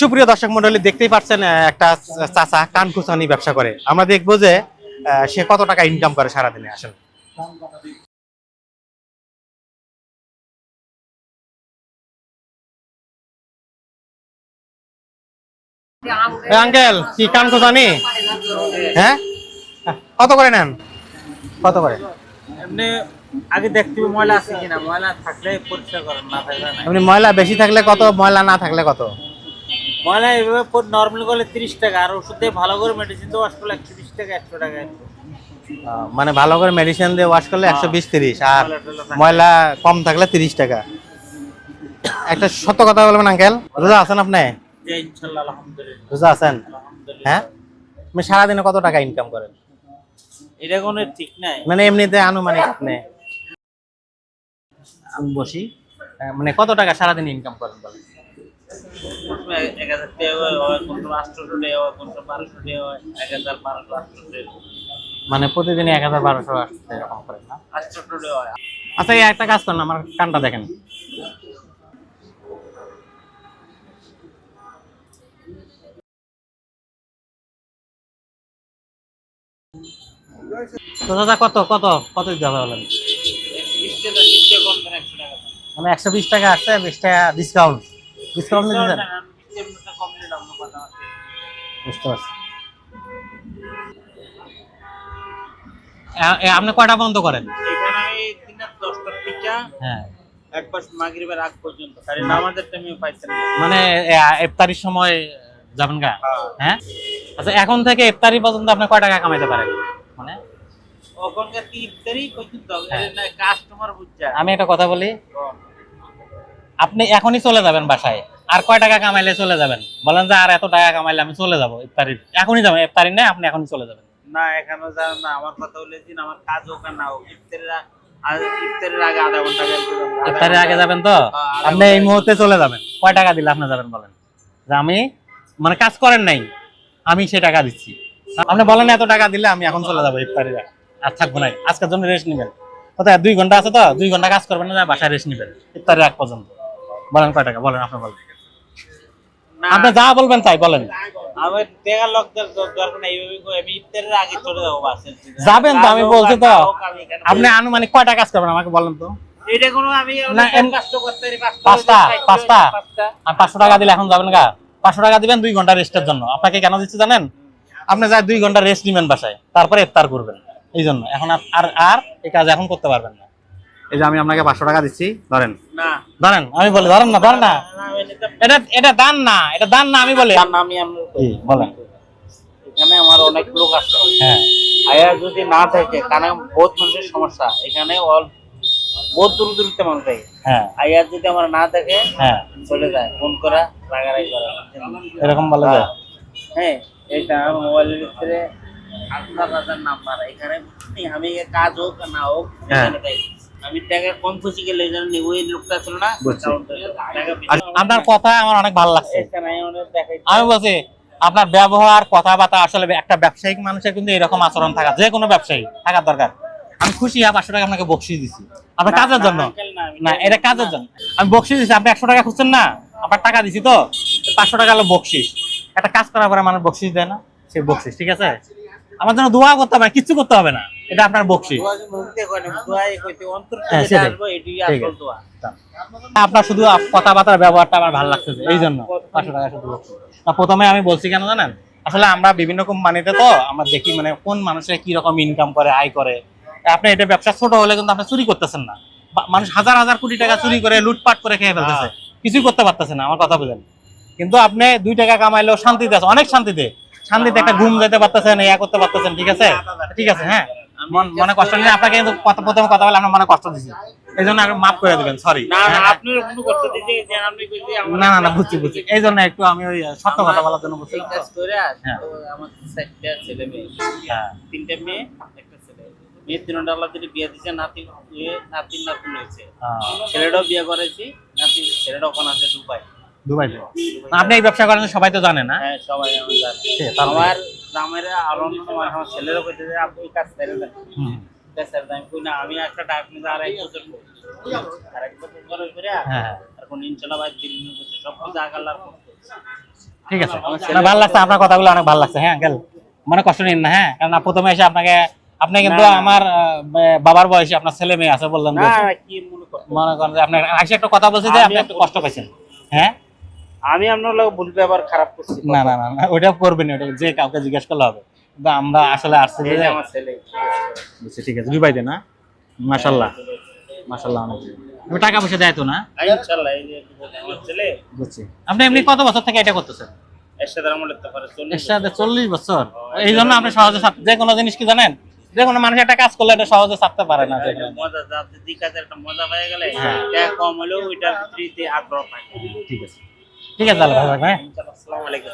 সুপ্রিয় দর্শক মন্ডলী দেখতেই পাচ্ছেন একটা চাচা কান খুসানি ব্যবসা করে। আমরা দেখব যে সে কত টাকা ইনকাম করে সারাদিনে আসেন আঙ্কেল কি কান হ্যাঁ? কত করে নেন? কত করে? এমনি আগে দেখতে ময়লা আছে কিনা ময়লা থাকলে পরিষ্কার করেন না থাকলে এমনি ময়লা বেশি থাকলে কত ময়লা না থাকলে কত? ময়লা এইভাবে নর্মাল করলে তিরিশ টাকা আর ওষুধ দিয়ে ভালো করে মেডিসিন তো ওয়াশ করলে একশো বিশ টাকা একশো টাকা। মানে ভালো করে মেডিসিন দিয়ে ওয়াশ করলে একশো বিশ তিরিশ আর ময়লা কম থাকলে তিরিশ টাকা। একটা সত্য কথা বলবেন আঙ্কেল রোজা আছেন আপনি? রোজা আছেন? হ্যাঁ? আপনি সারাদিনে কত টাকা ইনকাম করেন? এটা কোনো ঠিক নাই। মানে এমনিতে আনুমানিক আপনি? আমি বসি। মানে কত টাকা সারাদিন ইনকাম করেন বলেন? এক হাজার টাকা হয় কোনটা আটশো টাকা হয় কোনটা বারোশো টাকা হয় এক হাজার বারোশো আটশো টাকা মানে প্রতিদিন এক হাজার বারোশো এরকম করেন না? আটশো টাকা হয়। আচ্ছা এই একটা কাজ করেন আমার কানটা দেখেন। তো দাদা কত কত কত দিতে হবে বলেন? মানে একশো বিশ টাকা আসছে বিশ টাকা ডিসকাউন্ট ডিসকাউন্ট চান? বুঝতে পারছি আপনি কয়টা বন্ধ করেন? হ্যাঁ। একবার মাগরিবের আগ পর্যন্ত খালি নামাজের টাইমে পাইছেন মানে ইফতারির সময় যাবেন গা? হ্যাঁ। আচ্ছা এখন থেকে ইফতারি পর্যন্ত আপনি কয় টাকা কামাইতে পারেন? মানে? ওখানকার পর্যন্ত হ্যাঁ। কাস্টমার বুঝছে। আমি একটা কথা বলি। আপনি এখনই চলে যাবেন বাসায়। আর কয় টাকা কামাইলে চলে যাবেন? বলেন যে আর এত টাকা কামাইলে আমি চলে যাব ইফতারির। এখনই যাবেন ইফতারি নেই আপনি এখনই চলে যাবেন। না এখানে যাও না আমার কথা বলেছি না, আমার কাজ হোক না হোক ইফতারের আ- আ- ইফতারের আগে আধা ঘণ্টা গেলে তো যাব। আধা ইফতারের আগে যাবেন তো? আপনি এই মুহূর্তে চলে যাবেন। কয় টাকা দিলে আপনি যাবেন বলেন? যে আমি মানে কাজ করেন নাই আমি সে টাকা দিচ্ছি। আপনি বলেন এত টাকা দিলে আমি এখন চলে যাব ইফতারির আর থাকব নাই আজকের জন্য রেস্ট নেবেন। কোথায় দুই ঘণ্টা আছে তো? দুই ঘণ্টা কাজ করবেন না বাসায় রেস্ট নেবেন ইফতারির আগ পর্যন্ত। বলেন কয় টাকা বলেন আপনি বলেন। আপনি যা বলবেন তাই বলেন। আমার দেখা লোকদের দ- দরকার নাই এইভাবে আমি ইফতারের আগে চলে যাব বাসে যাবেন তো, আমি বলছি তো। আপনি আনুমানিক কয়টা কাজ করবেন আমাকে বলেন তো। এটা কোনো আমি না, এম- কষ্ট করতে পারি পাঁচটা, পাঁচটা। পাঁচটা। আর পাঁচশো টাকা দিলে এখন যাবেন গা? পাঁচশো টাকা দিবেন দুই ঘণ্টা রেস্টের জন্য। আপনাকে কেন দিচ্ছি জানেন? আপনি যাই দুই ঘণ্টা রেস্ট নিবেন বাসায় তারপরে ইফতার করবেন। এই জন্য। এখন আর- আর আর এই কাজ এখন করতে পারবেন না। এই যে আমি আপনাকে পাঁচশো টাকা দিচ্ছি ধরেন। না। ধরেন আমি বলি ধরেন না ধরেন না। আমি এটা এটা দান না এটা দান না আমি বলি। নামই আমরা জি, বলেন। এখানে আমার অনেক লোক আছে। হ্যাঁ। আয়া যদি না থাকে কারণ বহুত মানুষের সমস্যা। এখানে অল বহুত দূর দূরতে মানুষ থাকে। হ্যাঁ। আয়া যদি আমার না থাকে হ্যাঁ। চলে যায় ফোন করা রাগারাগি করা। এরকম বলে যে হ্যাঁ এটা মোবাইলের ভিতরে হাজার নাম্বার এখানে আমি কাজ হোক না হোক হ্যাঁ। এখানে আপনার কথা আমার অনেক ভালো লাগছে। আমি বলছি আপনার ব্যবহার কথাবার্তা আসলে একটা ব্যবসায়িক মানুষের কিন্তু এরকম আচরণ থাকা যে কোনো ব্যবসায়ী থাকার দরকার। আমি খুশি পাঁচশো টাকা আপনাকে বকশিস দিছি। আপনার কাজের জন্য? না এটা কাজের জন্য। আমি বকশিস দিছি আপনি একশো টাকা খুঁজছেন না? আপনার টাকা দিছি তো? পাঁচশো টাকা হলো বকশিস। একটা কাজ করার পরে মানুষ বকশিস দেয় না সে বকশিস ঠিক আছে? আমার জন্য দোয়া করতে হবে না কিচ্ছু করতে হবে না। এটা আপনার বকশিস হ্যাঁ, আছে। আপনার শুধু কথাবার্তার ব্যবহারটা আমার ভালো লাগছে এই জন্য পাঁচশো টাকা শুধু। প্রথমে আমি বলছি কেন জানেন? আসলে আমরা বিভিন্ন কোম্পানিতে তো আমরা দেখি মানে কোন মানুষের কি রকম ইনকাম করে আয় করে। আপনি এটা ব্যবসা ছোট হলে কিন্তু আপনি চুরি করতেছেন না। মানুষ হাজার হাজার কোটি টাকা চুরি করে লুটপাট করে খেয়ে ফেলতেছে। কিছুই করতে পারতেছে না আমার কথা বুঝেন। কিন্তু আপনি দুই টাকা কামাইলেও শান্তিতে আছে অনেক শান্তিতে। শান্তিতে একটা ঘুম যেতে পারতেছেন ইয়া করতে পারতেছেন ঠিক আছে? ঠিক আছে হ্যাঁ? মন- কষ্ট নিয়ে আপনাকে কিন্তু কথা- প্রথমে কথা বলে আপনার মনে কষ্ট দিচ্ছি এই জন্য মাফ করে দেবেন সরি না না আপনার কোনো করতে দিতে যে আপনি কইতে না না না বুঝছি বুঝছি। এই জন্য একটু আমি ওই সত্য কথা বলার জন্য করে হ্যাঁ। মেয়ে। হ্যাঁ। তিনটা মেয়ে একটা ছেলে। মেয়ে তিনটা আল্লাহ যদি বিয়ে দিচ্ছে নাতি মেয়ে নাতি নাতুন হয়েছে। হ্যাঁ, ছেলেটাও বিয়ে করেছি নাতি ছেলেটা ওখানে আছে দুবাই। আপনি এই ব্যবসা করেন সবাই তো জানে না। হ্যাঁ সবাই আমার জানে? আমার গ্রামের আরও আমার ছেলেরও কইতে যে আপনি কাজ ছেড়ে দেন। আমি একটা বছর। বছর করে করে হ্যাঁ ইনশাল্লাহ ভাই সব কিছু আগাল্লার ঠিক আছে। ভালো লাগছে আপনার কথাগুলো অনেক ভালো লাগছে। হ্যাঁ আঙ্কেল মানে কষ্ট নিন না হ্যাঁ? কারণ প্রথমে এসে আপনাকে আপনি কিন্তু। আমার বাবার বয়সে আপনার ছেলে মেয়ে আছে বললেন মনে করেন আপনার আসে একটা কথা বলছি যে আপনি একটু কষ্ট পাইছেন। হ্যাঁ? আমি আপনার লোক ভুল ব্যবহার খারাপ করছি না না না ওইটা করবেন ওটা যে কাউকে জিজ্ঞেস করলে হবে। কিন্তু আমরা আসলে আসছি এই যে আমার ছেলে। বুঝছি ঠিক আছে দুই ভাইতে না? মাশাল্লাহ মাশাল্লাহ অনেক। আমি টাকা পয়সা দেয় তো না? ইনশাআল্লাহ এই যে আমার ছেলে। বুঝছি। আপনি এমনি কত বছর থেকে এটা করতেছেন? চল্লিশ বছর। এই জন্য আপনি সহজে ছাপ- যে কোনো জিনিস কি জানেন? যে কোনো মানুষ একটা কাজ করলে এটা সহজে পারে না মজা একটা মজা পেয়ে গেলে হ্যাঁ। কম হলেও ওইটার ভিতরে আগ্রহ পায় ঠিক আছে। ঠিক আছে তাহলে ভালো থাকবেন হ্যাঁ আসসালামু আলাইকুম